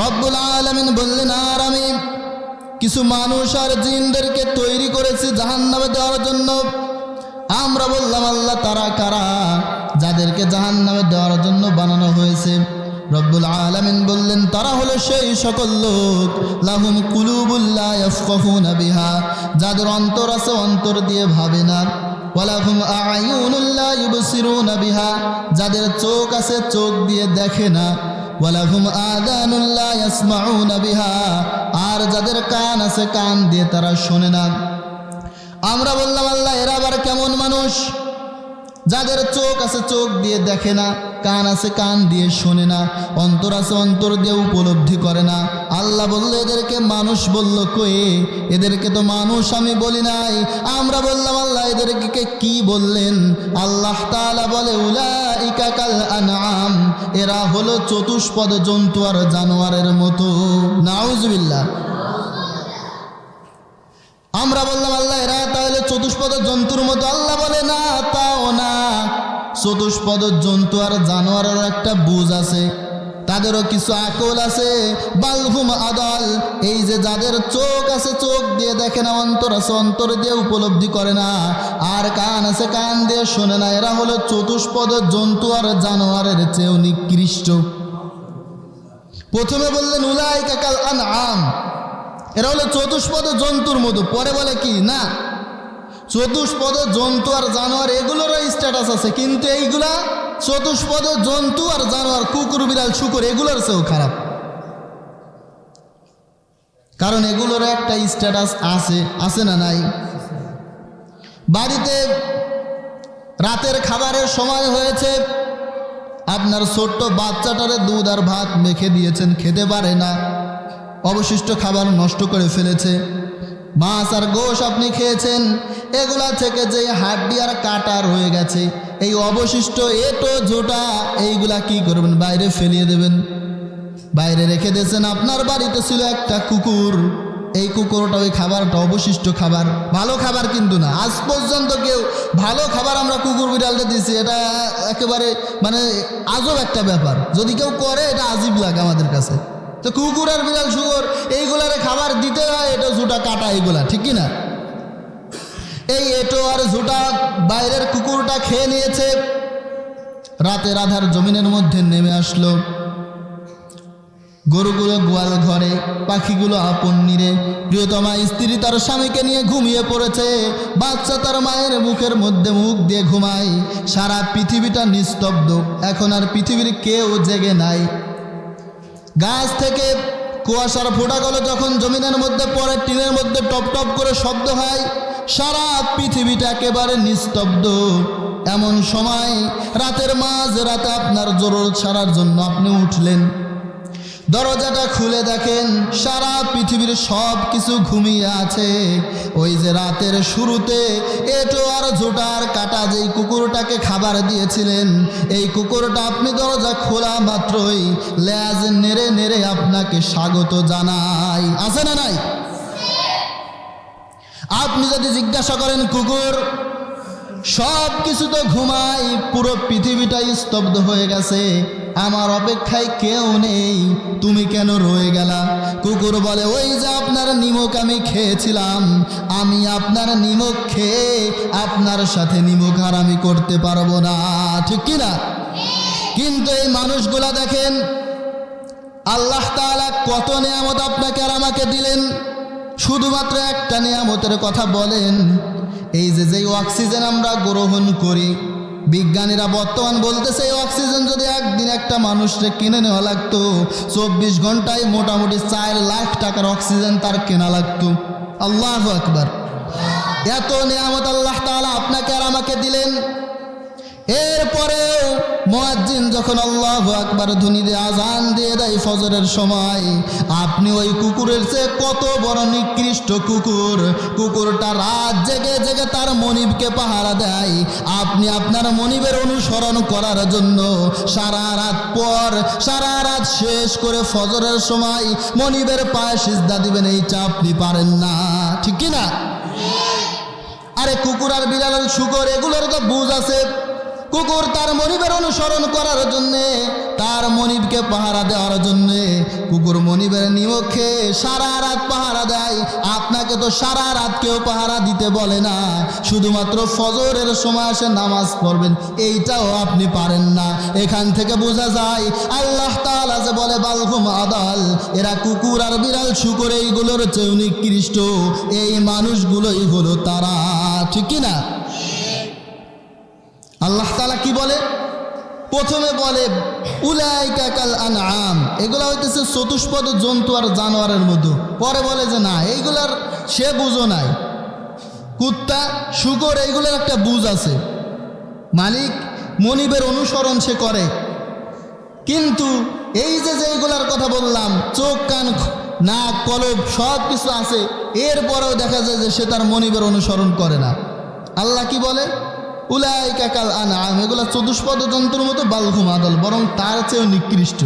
রব্বুল আলমিন বললেন, আর আমি কিছু মানুষ আর জিনদেরকে তৈরি করেছি জাহান্নামে দেওয়ার জন্য। আমরা বললাম, আল্লাহ তারা কারা যাদেরকে জাহান্নামে দেওয়ার জন্য বানানো হয়েছে? রব্বুল আলামিন বললেন, তারা হলো সেই সকল লোক, লাহুম কুলুবুল্লাহ বিহা, যাদের অন্তর আছে অন্তর দিয়ে ভাবে না। যাদের চোখ আছে চোখ দিয়ে দেখে না। ওয়ালাহুম আদানুল্লাহ ইয়াসমাউনা বিহা। আর যাদের কান আছে, কান দিয়ে তারা শোনে না। আমরা বললাম, আল্লাহ, এরা আবার কেমন মানুষ? যাদের চোখ আছে, চোখ দিয়ে দেখে না, কান আছে, কান দিয়ে শোনে না, অন্তর আছে, অন্তর দিয়ে উপলব্ধি করে না। আল্লাহ বলল, এদেরকে মানুষ বলল কয়ে এদেরকে তো মানুষ আমি বলি নাই। আমরা বললাম, আল্লাহ, এদেরকে কে বললেন? আল্লাহ তাআলা বলে উলা আনআম এরা হলো চতুষ্পদ জন্তু আর জানোয়ারের মতো। নাউজবিল্লা আমরা বললাম, আল্লাহ, এরা তাহলে চতুষ্পদ জন্তুর মতো। আল্লাহ বলে, না, তাও না। চতুষ্পদ জন্তু আর জানোয়ারের একটা বুঝ আছে। তাদেরও কিছু আকল আছে, বালহুম আদল। এই যে যাদের চোখ আছে, চোখ দিয়ে দেখে না অন্তর আছে, অন্তর দিয়ে উপলব্ধি করে না। আর কান আছে, কান দিয়ে শোনে না। এরা হলো চতুষ্পদ জন্তু আর জানোয়ারের চেয়েও নিকৃষ্ট। প্রথমে বললেন উলাই কাকাল আন আম এরা হলো চতুষ্পদ জন্তুর মতো পরে বলে কি? না চতুষ্পদ জন্তু আর জানোয়ার এগুলোরও স্ট্যাটাস আছে, কিন্তু এইগুলা চতুষ্পদ জন্তু আর জানোয়ার, কুকুর, বিড়াল, শুকুর, এগুলোর চেয়েও খারাপ। কারণ এগুলোর একটা স্ট্যাটাস আছে আছে না নাই? বাড়িতে রাতের খাবারের সময় হয়েছে, আপনার ছোট্ট বাচ্চাটারে দুধ আর ভাত মেখে দিয়েছেন, খেতে পারে না। অবশিষ্ট খাবার নষ্ট করে ফেলেছে। মাছ আর গোশ আপনি খেয়েছেন এগুলা থেকে যে হাড্ডি আর কাটা হয়ে গেছে, এই অবশিষ্ট এটো জোটা, এইগুলা কি করবেন? বাইরে ফেলিয়ে দেবেন। বাইরে রেখে দিয়েছেন, আপনার বাড়িতে ছিল একটা কুকুর। এই কুকুরটা ওই খাবারটা অবশিষ্ট খাবার। ভালো খাবার কিন্তু না। আজ পর্যন্ত কেউ ভালো খাবার আমরা কুকুর বিড়ালটা দিয়েছি, এটা একেবারে মানে আজব একটা ব্যাপার। যদি কেউ করে, এটা আজীব লাগে আমাদের কাছে। তো কুকুর আর বিড়াল শুকুর, এইগুলারে খাবার দিতে হয়, এটা ঝুটা কাটা, এইগুলা, ঠিক কি না? এই এটো আর ঝুটা বাইরের কুকুরটা খেয়ে নিয়েছে। রাতের আধার জমিনের মধ্যে নেমে আসলো। গরুগুলো গোয়াল ঘরে, পাখিগুলো আপন নিরে। প্রিয়তমা স্ত্রী তার স্বামীকে নিয়ে ঘুমিয়ে পড়েছে। বাচ্চা তার মায়ের মুখের মধ্যে মুখ দিয়ে ঘুমায়। সারা পৃথিবীটা নিস্তব্ধ। এখন আর পৃথিবীর কেউ জেগে নাই। গাছ থেকে কুয়াশার ফোঁটাগুলো যখন জমিনের মধ্যে পড়ে, টিনের মধ্যে টপ টপ করে শব্দ হয় সারা পৃথিবীটা একেবারে নিস্তব্ধ। এমন সময় রাতের মাঝ রাতে আপনার জরুর ছাড়ার জন্য আপনি উঠলেন। দরজাটা খুলে দেখেন সারা পৃথিবীর সব কিছু ঘুমিয়ে আছে। ওই যে রাতের শুরুতে এটো আর জোটার কাটা যেই কুকুরটাকে খাবার দিয়েছিলেন, এই কুকুরটা আপনি দরজা খোলা মাত্রই ল্যাজ নেড়ে নেড়ে আপনাকে স্বাগত জানাই। আছে না নাই? আপনি যদি জিজ্ঞাসা করেন, কুকুর, সব কিছু তো ঘুমাই পুরো পৃথিবীটাই স্তব্ধ হয়ে গেছে, আমার অপেক্ষায় কেউ নেই, তুমি কেন রয়ে গেলা? কুকুর বলে, ওই যে আপনার নিমক আমি খেয়েছিলাম, আমি আপনার নিমক খেয়ে আপনার সাথে নিমক আর আমি করতে পারব না। ঠিক কিনা কিন্তু এই মানুষগুলা দেখেন, আল্লাহ তাআলা কত নিয়ামত আপনাকে আর আমাকে দিলেন। শুধুমাত্র একটা নিয়ামতের কথা বলেন, এই যে যেই অক্সিজেন আমরা গ্রহণ করি, বিজ্ঞানীরা বর্তমান বলতেছে এই অক্সিজেন যদি একদিন একটা মানুষকে কিনে নেওয়া লাগতো, চব্বিশ ঘন্টায় মোটামুটি চার লাখ টাকার অক্সিজেন তার কেনা লাগতো। আল্লাহ আকবার। এত নিয়ামত আল্লাহ তাআলা আপনাকে আর আমাকে দিলেন। এরপরেও মোয়াজ্জিন যখন আল্লাহ আকবার ধ্বনি দিয়ে আজান দিয়ে দেয় ফজরের সময়, আপনি ওই কুকুরের চেয়ে কত বড় নিকৃষ্ট কুকুর? কুকুরটা রাত জেগে জেগে তার মনিবকে পাহারা দেয়। আপনি আপনার মনিবের অনুসরণ করার জন্য সারা রাত পর, সারা রাত শেষ করে ফজরের সময় মনিবের পায়ে সিজদা দিবেন, এইটা আপনি পারেন না। ঠিক কি না আরে কুকুর আর বিড়ালের শুকর, এগুলোর তো বুঝ আছে। কুকুর তার মনিবের অনুসরণ করার জন্যে, তার মনিবকে পাহারা দেওয়ার জন্য। কুকুর মনিবের নিমক্ষে সারা রাত পাহারা দেয়। আপনাকে তো সারা রাত কেউ পাহারা দিতে বলে না। শুধুমাত্র ফজরের সময় এসে নামাজ পড়বেন। এইটাও আপনি পারেন না। এখান থেকে বোঝা যায়, আল্লাহ তাআলা যে বলে বালহুম আদাল। এরা কুকুর আর বিড়াল, শুকর এইগুলোর চেয়ে নিকৃষ্ট এই মানুষগুলোই হলো তারা। ঠিক কি না আল্লাহ তালা কি বলে? প্রথমে বলে উলাই কাকাল আনআম। এগুলা হইতেছে চতুষ্পদ জন্তু আর জানোয়ারের মতো পরে বলে যে, না, এইগুলার সে বুঝো নাই। কুত্তা, শুকর, এইগুলোর একটা বুঝ আছে। মালিক, মনিবের অনুসরণ সে করে। কিন্তু এই যে যেগুলার কথা বললাম, চোখ, কান, নাক, কলব সব কিছু আছে, এরপরেও দেখা যায় যে সে তার মনিবের অনুসরণ করে না। আল্লাহ কি বলে? উলাই কাকাল আনা এগুলো চতুষ্পদ যন্ত্রের মতো বালঘুম আদল বরং তার চেয়েও নিকৃষ্ট।